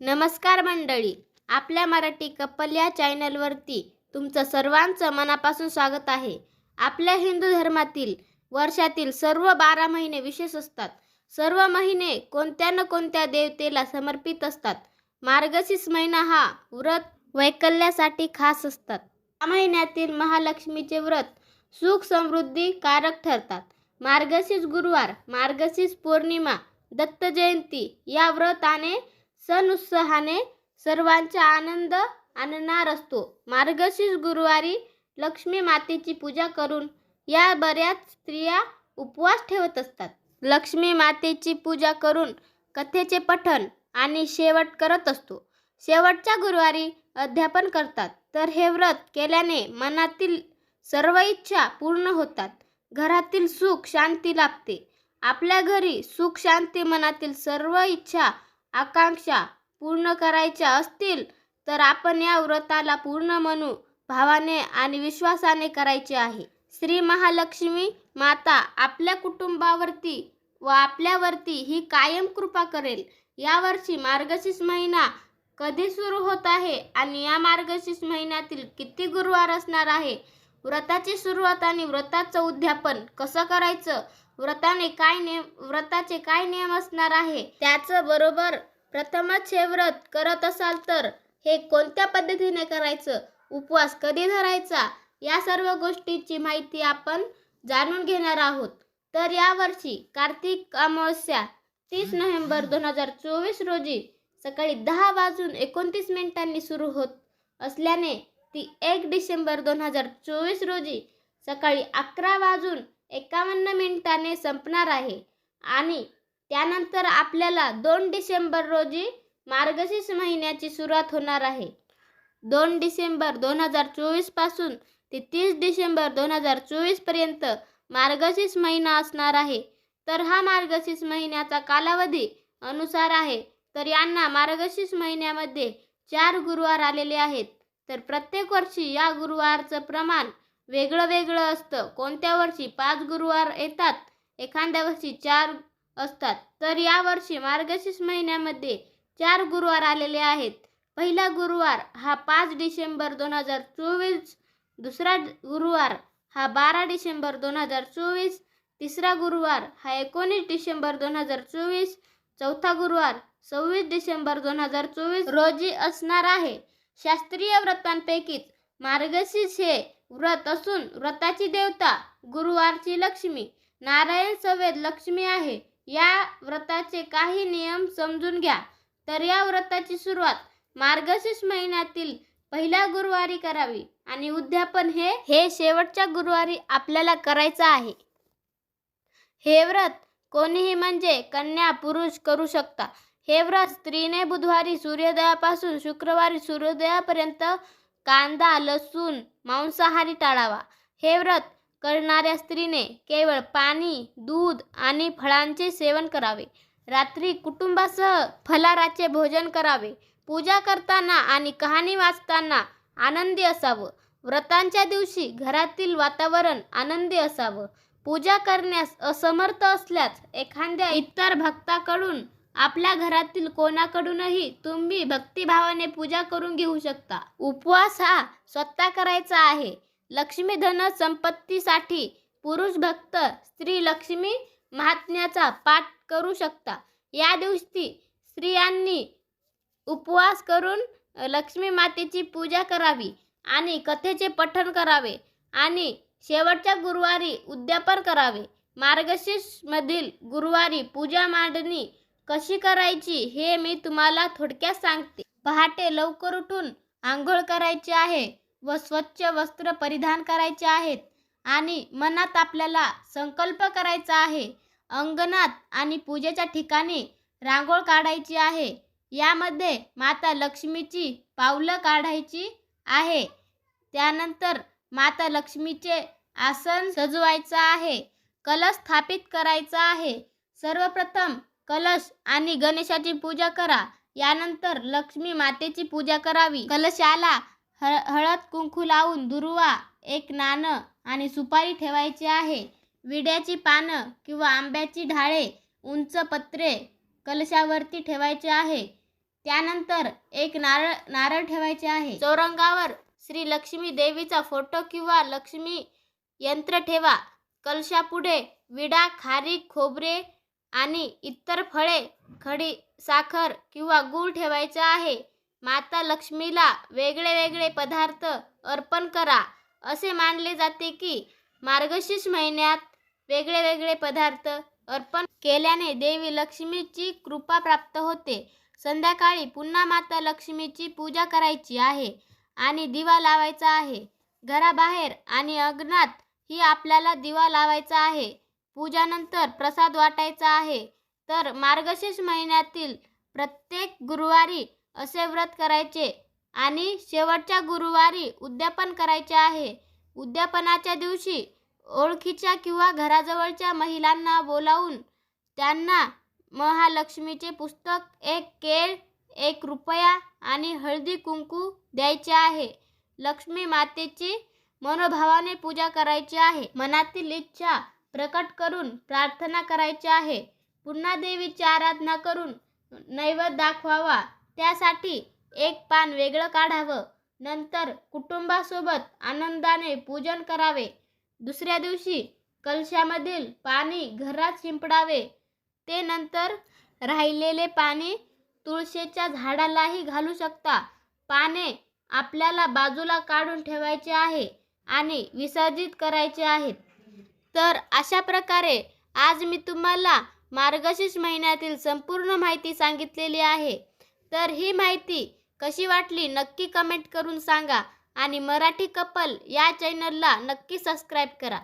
नमस्कार मंडळी आपल्या मराठी कपल या चॅनलवरती तुमचं सर्वांचं मनापासून स्वागत आहे. आपल्या हिंदू धर्मातील वर्षातील सर्व बारा महिने विशेष असतात. सर्व महिने कोणत्या न कोणत्या देवतेला समर्पित असतात. मार्गशीर्ष महिना हा व्रत वैकल्यासाठी खास असतात. या महिन्यातील महालक्ष्मीचे व्रत सुख समृद्धी कारक ठरतात. मार्गशीर्ष गुरुवार मार्गशीर्ष पौर्णिमा दत्त जयंती या व्रताने सण उत्साहाने सर्वांचा आनंद आणणार असतो. मार्गशीर्ष गुरुवारी लक्ष्मी मातेची पूजा करून या बऱ्याच स्त्रिया उपवास ठेवत असतात. लक्ष्मी मातेची पूजा करून कथेचे पठण आणि शेवट करत असतो. शेवटच्या गुरुवारी अध्यापन करतात. तर हे व्रत केल्याने मनातील सर्व इच्छा पूर्ण होतात. घरातील सुख शांती लाभते. आपल्या घरी सुख शांती मनातील सर्व इच्छा आकांक्षा पूर्ण करायच्या असतील तर आपण या व्रताला पूर्ण म्हणू भावाने आणि विश्वासाने करायचे आहे. श्री महालक्ष्मी माता आपल्या कुटुंबावरती व आपल्यावरती ही कायम कृपा करेल. यावर्षी मार्गशीर्ष महिना कधी सुरू होत आहे आणि या मार्गशीर्ष महिन्यातील किती गुरुवार असणार आहे? व्रताची सुरुवात आणि व्रताचं उद्यापन कसं करायचं? व्रताने काय नियम व्रताचे काय नियम असणार आहे? त्याचं बरोबर प्रथमच हे व्रत करत असाल तर हे कोणत्या पद्धतीने करायचं? उपवास कधी धरायचा? या सर्व गोष्टीची माहिती आपण जाणून घेणार आहोत. तर यावर्षी कार्तिक अमावस्या तीस नोव्हेंबर दोन हजार चोवीस रोजी सकाळी दहा वाजून एकोणतीस मिनिटांनी सुरू होत असल्याने ती एक डिसेंबर दोन हजार चोवीस रोजी सकाळी अकरा वाजून एकावन्न मिनिटाने संपणार आहे. आणि त्यानंतर आपल्याला दोन डिसेंबर रोजी मार्गशीर्ष महिन्याची सुरुवात होणार आहे. दोन डिसेंबर दोन हजार चोवीसपासून ते तीस डिसेंबर दोन हजार चोवीसपर्यंत मार्गशीर्ष महिना असणार आहे. तर हा मार्गशीर्ष महिन्याचा कालावधी अनुसार आहे. तर यांना मार्गशीर्ष महिन्यामध्ये चार गुरुवार आलेले आहेत. तर प्रत्येक वर्षी या गुरुवारचं प्रमाण वेगळं वेगळं असतं. कोणत्या वर्षी पाच गुरुवार येतात एखाद्या वर्षी चार असतात. तर यावर्षी मार्गशीर्ष महिन्यामध्ये चार गुरुवार आलेले आहेत. पहिला गुरुवार हा पाच डिसेंबर दोन हजार चोवीस दुसरा गुरुवार हा बारा डिसेंबर दोन हजार चोवीस तिसरा गुरुवार हा एकोणीस डिसेंबर दोन हजार चोवीस चौथा गुरुवार सव्वीस डिसेंबर दोन हजार चोवीस रोजी असणार आहे. शास्त्रीय व्रतांपैकीच मार्गशीर्ष हे व्रत असून व्रताची देवता गुरुवारची लक्ष्मी नारायण सवेद लक्ष्मी आहे. या व्रताचे काही नियम समजून घ्या. तर या व्रताची सुरुवात मार्गशीर्ष महिन्यातील पहिल्या गुरुवारी करावी आणि उद्यापन हे हे शेवटच्या गुरुवारी आपल्याला करायचं आहे. हे व्रत कोणीही म्हणजे कन्या पुरुष करू शकता. हे व्रत स्त्रीने बुधवारी सूर्योदयापासून शुक्रवारी सूर्योदयापर्यंत कांदा लसूण मांसाहारी टाळावा. हे व्रत करणाऱ्या स्त्रीने केवळ पाणी दूध आणि फळांचे सेवन करावे. रात्री कुटुंबासह फलाराचे भोजन करावे. पूजा करताना आणि कहाणी वाचताना आनंदी असावं. व्रतांच्या दिवशी घरातील वातावरण आनंदी असावं. पूजा करण्यास असमर्थ असल्यास एखाद्या इतर भक्ताकडून आपल्या घरातील कोणाकडूनही तुम्ही भक्तिभावाने पूजा करून घेऊ शकता. उपवास हा स्वतः करायचा आहे. लक्ष्मी धन संपत्तीसाठी पुरुष भक्त स्त्री लक्ष्मी महात्म्याचा पाठ करू शकता. या दिवशी स्त्रियांनी उपवास करून लक्ष्मी मातेची पूजा करावी आणि कथेचे पठण करावे आणि शेवटच्या गुरुवारी उद्यापन करावे. मार्गशीर्षमधील गुरुवारी पूजा मांडणी कशी करायची हे मी तुम्हाला थोडक्यात सांगते. पहाटे लवकर उठून आंघोळ करायची आहे व स्वच्छ वस्त्र परिधान करायचे आहेत आणि मनात आपल्याला संकल्प करायचा आहे. अंगणात आणि पूजेच्या ठिकाणी रांगोळ काढायची आहे. यामध्ये माता लक्ष्मीची पावलं काढायची आहे. त्यानंतर माता लक्ष्मीचे आसन सजवायचं आहे. कलश स्थापित करायचा आहे. सर्वप्रथम कलश आणि गणेशाची पूजा करा. यानंतर लक्ष्मी मातेची पूजा करावी. कलशाला हळ हळद कुंकू लावून दुर्वा एक नाणं आणि सुपारी ठेवायची आहे. विड्याची पानं किंवा आंब्याची ढाळे उंच पत्रे कलशावरती ठेवायचे आहे. त्यानंतर एक नारळ नारळ ठेवायचे आहे. चौरंगावर श्री लक्ष्मी देवीचा फोटो किंवा लक्ष्मी यंत्र ठेवा. कलशापुढे विडा खारी खोबरे आणि इतर फळे खडी साखर किंवा गूळ ठेवायचा आहे. माता लक्ष्मीला वेगळे वेगळे पदार्थ अर्पण करा. असे मानले जाते की मार्गशीर्ष महिन्यात वेगळे वेगळे पदार्थ अर्पण केल्याने देवी लक्ष्मीची कृपा प्राप्त होते. संध्याकाळी पुन्हा माता लक्ष्मीची पूजा करायची आहे आणि दिवा लावायचा आहे. घराबाहेर आणि अंगणात ही आपल्याला दिवा लावायचा आहे. पूजानंतर प्रसाद वाटायचा आहे. तर मार्गशीर्ष महिन्यातील प्रत्येक गुरुवारी असे व्रत करायचे आणि शेवटच्या गुरुवारी उद्यापन करायचे आहे. उद्यापनाच्या दिवशी ओळखीच्या किंवा घराजवळच्या महिलांना बोलावून त्यांना महालक्ष्मीचे पुस्तक एक केळ एक रुपया आणि हळदी कुंकू द्यायचे आहे. लक्ष्मी मातेची मनोभावाने पूजा करायची आहे. मनातील इच्छा प्रकट करून प्रार्थना करायची आहे. पुन्हा देवीची आराधना करून नैवेद्य दाखवावा. त्यासाठी एक पान वेगळं काढावं. नंतर कुटुंबासोबत आनंदाने पूजन करावे. दुसऱ्या दिवशी कलशामधील पाणी घरात शिंपडावे. ते नंतर राहिलेले पाणी तुळशीच्या झाडालाही घालू शकता. पाने आपल्याला बाजूला काढून ठेवायचे आहे आणि विसर्जित करायचे आहेत. तर अशा प्रकारे आज मी तुम्हाला मार्गशीर्ष महिन्यातील संपूर्ण माहिती सांगितलेली आहे. तर ही माहिती कशी वाटली नक्की कमेंट करून सांगा आणि मराठी कपल या चॅनलला नक्की सबस्क्राईब करा.